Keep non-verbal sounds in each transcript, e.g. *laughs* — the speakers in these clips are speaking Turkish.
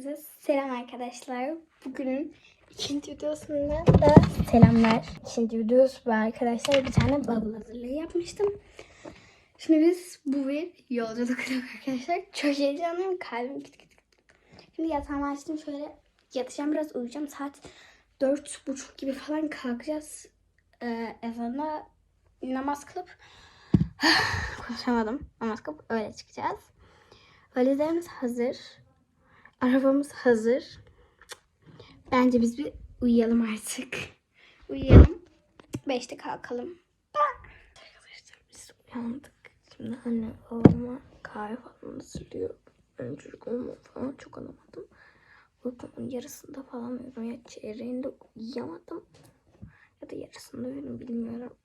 Herkese selam arkadaşlar. Bugünün ikinci videosunda da selamlar. İkinci videosu bu arkadaşlar. Bir tane bubble hazırlığı yapmıştım. Şimdi biz bu bir yolculuk *laughs* arkadaşlar. Çok heyecanlıyım. Kalbim git git. Şimdi yatağımı açtım şöyle yatacağım biraz uyuyacağım. Saat dört buçuk gibi falan kalkacağız. Ee, ezana namaz kılıp *sighs* konuşamadım. Namaz kılıp öyle çıkacağız. Valizlerimiz hazır. Arabamız hazır. Bence biz bir uyuyalım artık. Uyuyalım. Beşte kalkalım. Arkadaşlar biz uyandık. Şimdi anne babama kahve falan hazırlıyor. Ben çocuk olma falan çok anlamadım. Uykumun yarısında falan uyudum. Ya çeyreğinde uyuyamadım. Ya da yarısında uyudum bilmiyorum.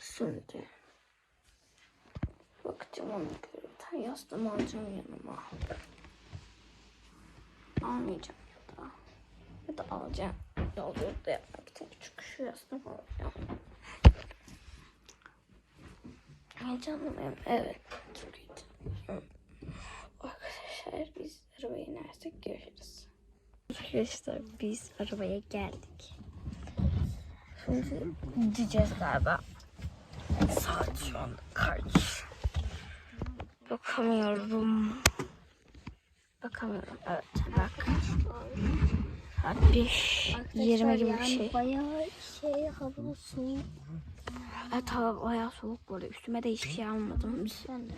Şimdi bakacağım onu görürken yastığımı alacağım yanıma. Almayacağım ya da. Ya da alacağım. Yolculukta yapmak için küçük şu yastığımı alacağım. Heyecanlıyım. Evet. Çok heyecanlıyım. Arkadaşlar biz arabaya inersek görüşürüz. Arkadaşlar biz arabaya geldik. Şimdi gideceğiz galiba. Saat şu anda kaç? Bakamıyorum. Bakamıyorum. Evet bak. 5. 20 gibi bir şey. Bayağı şey hava soğuk. Evet hava bayağı soğuk bu arada. Üstüme de hiçbir şey almadım. Biz- Ben de.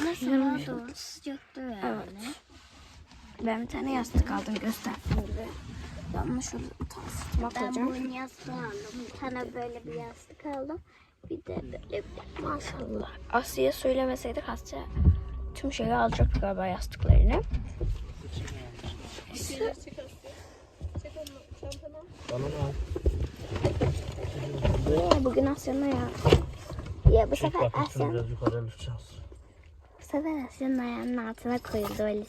Ama sabah doğru sıcaktı yani. Evet. Ben bir tane yastık aldım göster. Tane sırtıma Ben koyacağım. boyun yastığı aldım. Bir tane böyle bir yastık aldım. Bir de böyle bir Maşallah. Aslı'ya söylemeseydik Asya tüm şeyi alacaktı galiba yastıklarını. Bana al. Ya, bugün Asya'nın ayağı. Ya bu Çek sefer Asya, bu sefer Asya'nın ayağının altına koyuldu valiz.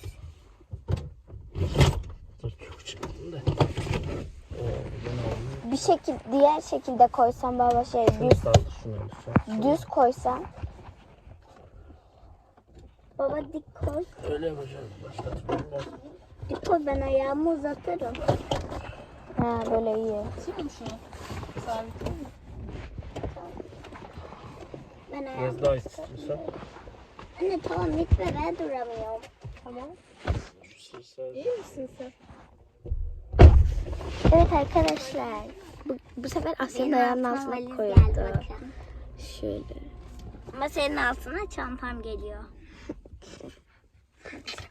Dur çok çıktım da. Oo, ben aldım. Bir şekil, diğer şekilde koysam baba şey Şunu düz, şunu düz koysam. Baba dik koy. Öyle yapacağız. Başka türlü olmaz. dik koy ben ayağımı uzatırım. Ha böyle iyi. Ben ayağımı... Biraz daha istiyorsan. Anne tamam gitme ben duramıyorum. Tamam. Şu sırsa. misin sen? Evet arkadaşlar. Bu, bu sefer Asya'nın ayağının altına koyuldu. Şöyle. Ama senin altına çantam geliyor.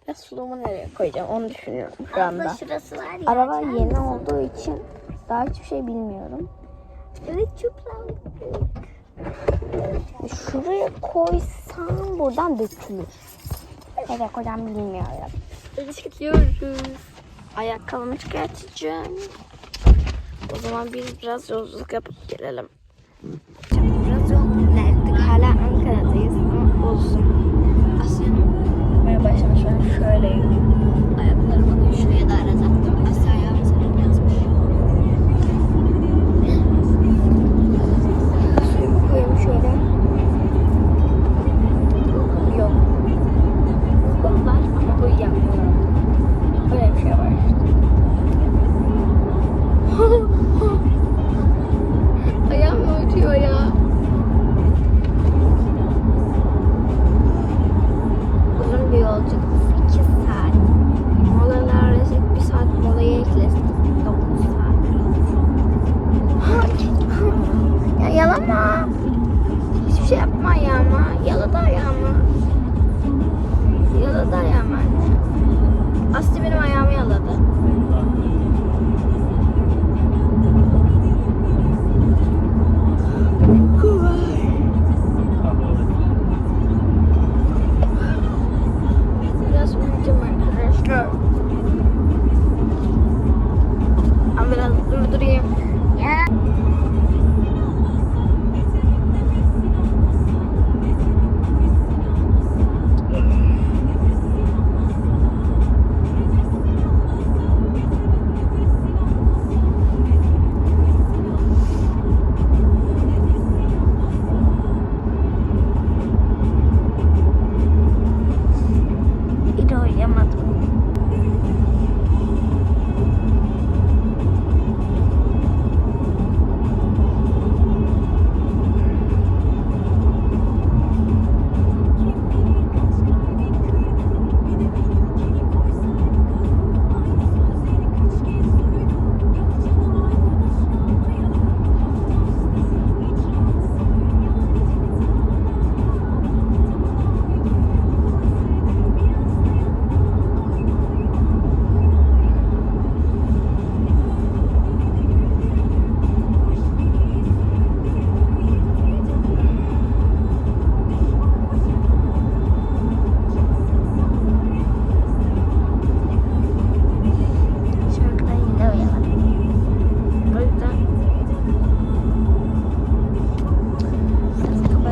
Ben suluğumu nereye koyacağım onu düşünüyorum şu anda. Abla şurası var ya. Araba yeni mısın? olduğu için daha hiçbir şey bilmiyorum. Evet rahat. Şuraya koysam buradan dökülür. Nereye koyacağım bilmiyorum. Biz gidiyoruz. Ayakkabımı çıkartacağım. O zaman biz biraz yolculuk yapıp gelelim. Biraz yol ilerledik. Hala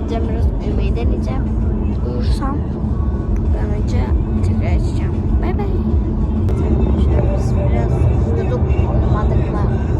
gideceğim biraz uyumayı deneyeceğim. Uyursam uyanınca tekrar açacağım. Bay bay. Biraz uyuduk uyumadık.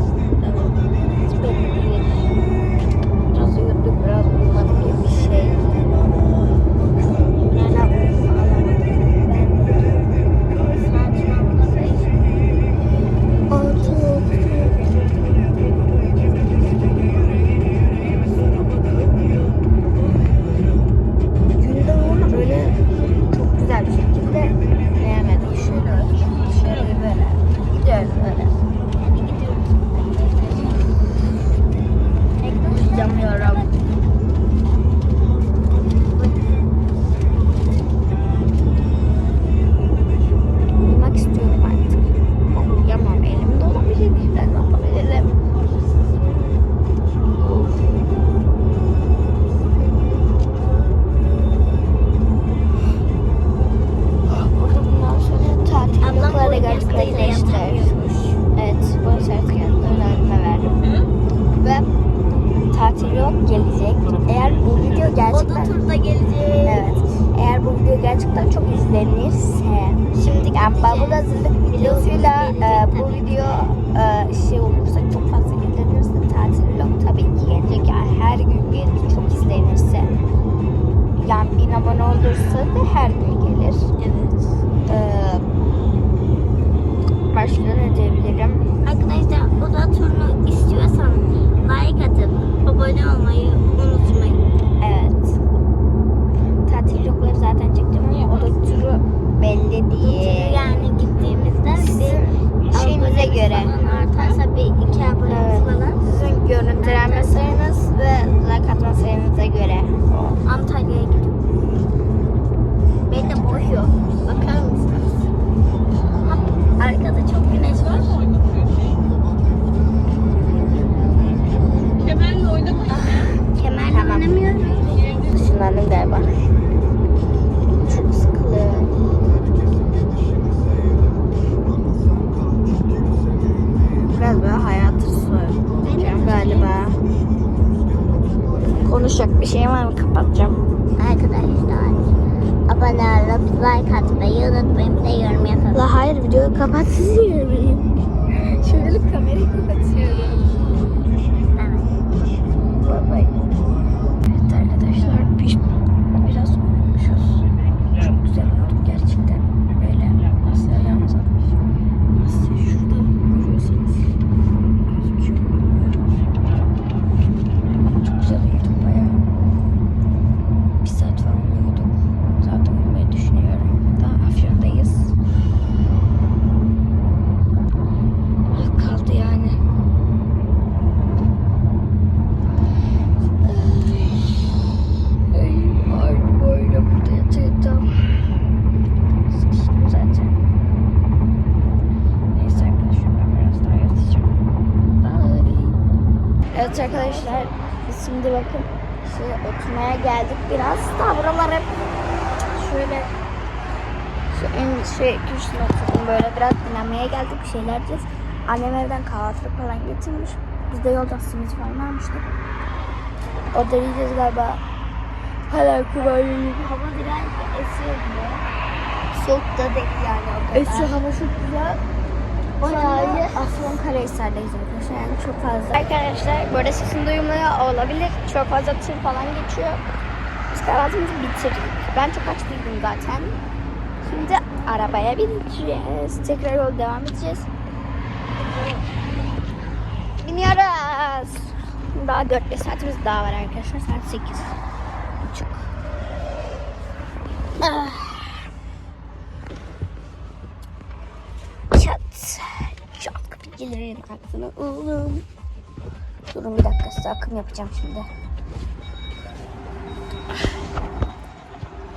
Olursa da her gün gelir. Evet. Ee, başka ne diyebilirim? Arkadaşlar oda turunu istiyorsan like atıp abone olmayı unutmayın. Evet. Tatil vlogları zaten çektim ama o da turu belli değil. Yani gittiğimizde bir abonemiz göre. artarsa bir iki abonemiz Evet. falan Sizin görüntülenme sayınız ve Konuşacak bir şey var mı? Kapatacağım. Arkadaşlar abone olup like atmayı unutmayın bir de yorum yapın. La hayır videoyu kapatıyorum. Şimdilik kamerayı kapatıyorum. Evet. Bye bye. Evet arkadaşlar biz biraz uyumuşuz. Çok güzel uyuduk gerçekten. Böyle Asya yalnız atmış. Asya şurada görüyorsanız gözüküyor mu bilmiyorum. Çok güzel uyuduk bayağı. Bir saat falan uyuduk. Zaten uyumayı düşünüyorum. Daha Afyon'dayız. Ah, Kaldı yani. Ay, aynı böyle burada yatacağım. Sıkıştım zaten. Neyse arkadaşlar ben biraz daha yatacağım. Bye. Evet arkadaşlar şimdi bakın şey oturmaya geldik biraz. Daha buralar hep şöyle şu en şey köşesine oturdum böyle biraz dinlenmeye geldik bir şeyler yiyeceğiz. Annem evden kahvaltılık falan getirmiş. Biz de yolda simit falan almıştık. O da yiyeceğiz galiba. Hala kıvamı Hava biraz esiyor gibi. Soğuk da değil yani o kadar. Esiyor hava çok güzel. Sadece Afyonkarahisar'dayız arkadaşlar yani çok fazla. Arkadaşlar böyle sesin duyulmuyor olabilir. Çok fazla tır falan geçiyor. Biz kahvaltımızı bitirdik. Ben çok aç değildim zaten. Şimdi arabaya bineceğiz. Tekrar yol devam edeceğiz. Biniyoruz. Daha 4-5 saatimiz daha var arkadaşlar. Saat 8. Buçuk. Ah. Gelirin arkasına. Oğlum. Durun bir dakika size akım yapacağım şimdi.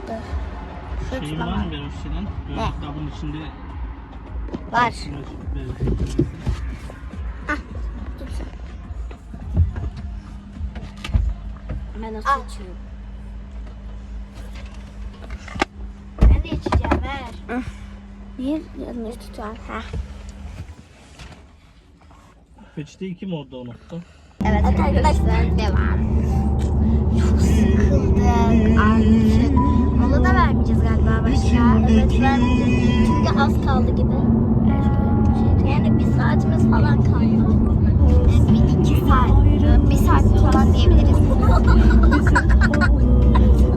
Dur. Şeyin var mı. Beroş senin? Böyle Ne? kitabın içinde Var. böyle Dur sen. Ben nasıl Al. içiyorum? Ben de içeceğim ver. Niye yanlış tutuyorsun? Heh. Peçeteyi kim orada unuttu? Evet arkadaşlar devam. Çok sıkıldık artık. Mola da vermeyeceğiz galiba başka. Evet ben çünkü az kaldı gibi. Yani bir saatimiz falan kaldı. Bir iki saat, bir saat falan diyebiliriz. *laughs*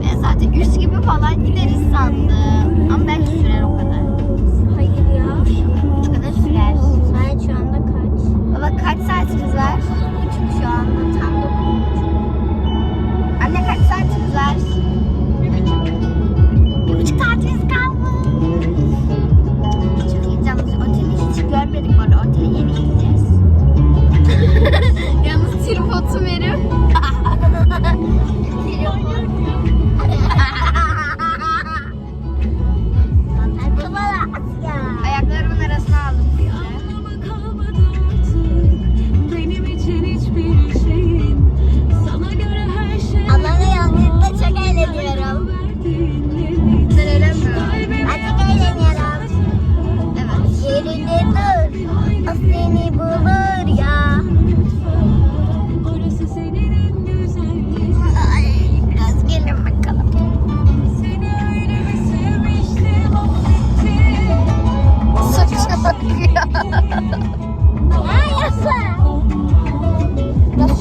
ben zaten üç gibi falan gideriz sandım. Ama belki sürer Baba kaç saatimiz var? Üç şu anda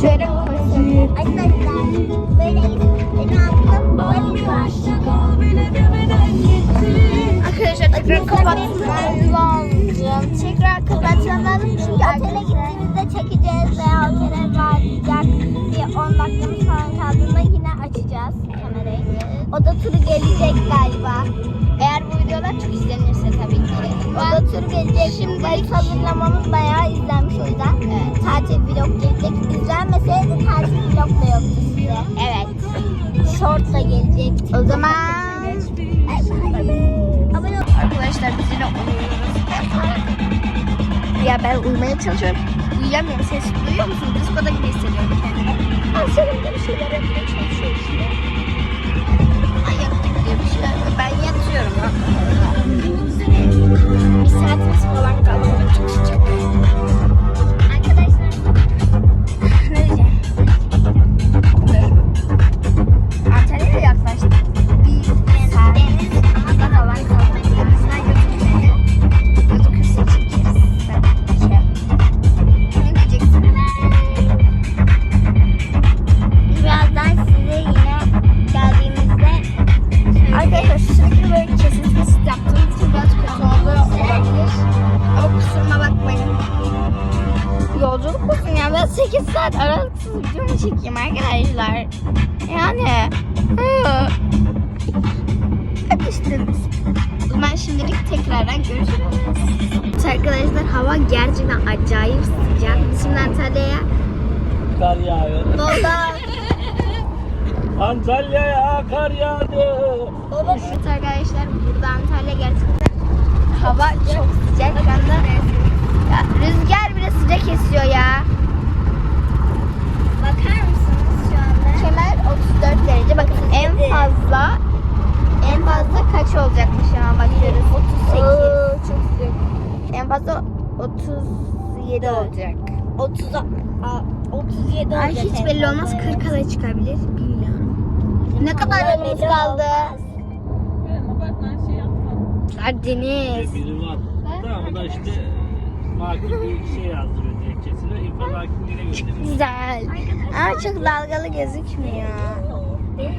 şöyle tekrar kapatmam lazım. Tekrar çünkü otele gittiğimizde çekeceğiz veya otele varacak diye 10 dakikamız falan kaldığında yine açacağız kamerayı. Oda turu gelecek galiba. Eğer bu videolar çok izlenirse tabii ki. Oda turu gelecek. Şimdi hazırlamamız bayağı izlenmiş olacak. Gelecek. O zaman arkadaşlar biz yine uyuyoruz. Ya ben uyumaya çalışıyorum. Uyuyamıyorum. Ses duyuyor musun? Diskoda gibi hissediyorum kendimi. Ben senin bir şeyler yapmaya çalışıyorum işte. Ay yaptık diye bir şeyler. Ben yatıyorum ya. Bir saatimiz falan kaldı. 8 saat aralıksız video mu çekeyim arkadaşlar? Yani. işte. O zaman şimdilik tekrardan görüşürüz. Arkadaşlar hava gerçekten acayip sıcak. Şimdi Antalya'ya Kar yağıyor. Dolda. Antalya'ya kar yağdı. Evet arkadaşlar burada Antalya gerçekten hava çok sıcak. Şu anda ya, rüzgar bile sıcak esiyor ya. bakar mısınız şu anda? Kemer 34 derece. Bakın en fazla en fazla kaç olacakmış hemen bakıyoruz. 38. çok sıcak. En fazla 37 olacak. 30 37 Ay olacak hiç en belli fazla. olmaz 40'a da çıkabilir. Bilmiyorum. Ne kadar yolumuz kaldı? Deniz. Biri var. Tamam o da işte makul bir şey yazdırıyor dilekçesine. İnfaz hakimliğine gönderiyor. Güzel. Ama çok dalgalı gözükmüyor.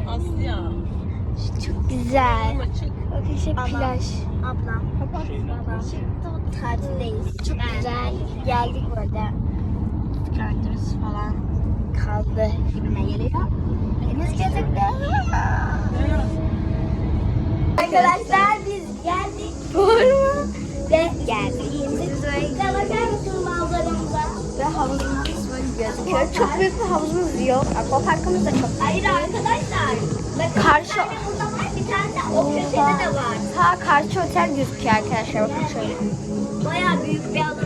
Asya. Çok güzel. Bakın şey plaj. Ablam. Tatildeyiz. Çok güzel. Geldik burada. Karakterimiz falan kaldı gibime geliyor. Deniz gözüktü. Arkadaşlar biz geldik Doğru. ve geldiğimiz ve bakar mısınız manzaramıza? Ve havuzumuz böyle gözüküyor. Çok büyük bir havuzumuz yok. Aquaparkımız da çok Hayır arkadaşlar. Bakın Karşı- bir tane burada var bir tane de o köşede de var. Ta karşı otel gözüküyor arkadaşlar. Bakın şöyle. Bayağı büyük bir alan.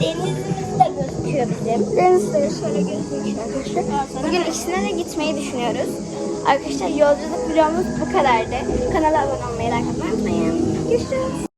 Denizimiz de gözüküyor bizim. Deniz de şöyle gözüküyor arkadaşlar. Bugün ikisine de gitmeyi düşünüyoruz. Arkadaşlar yolculuk vlogumuz bu kadardı. Kanala abone olmayı, like atmayı unutmayın. Görüşürüz.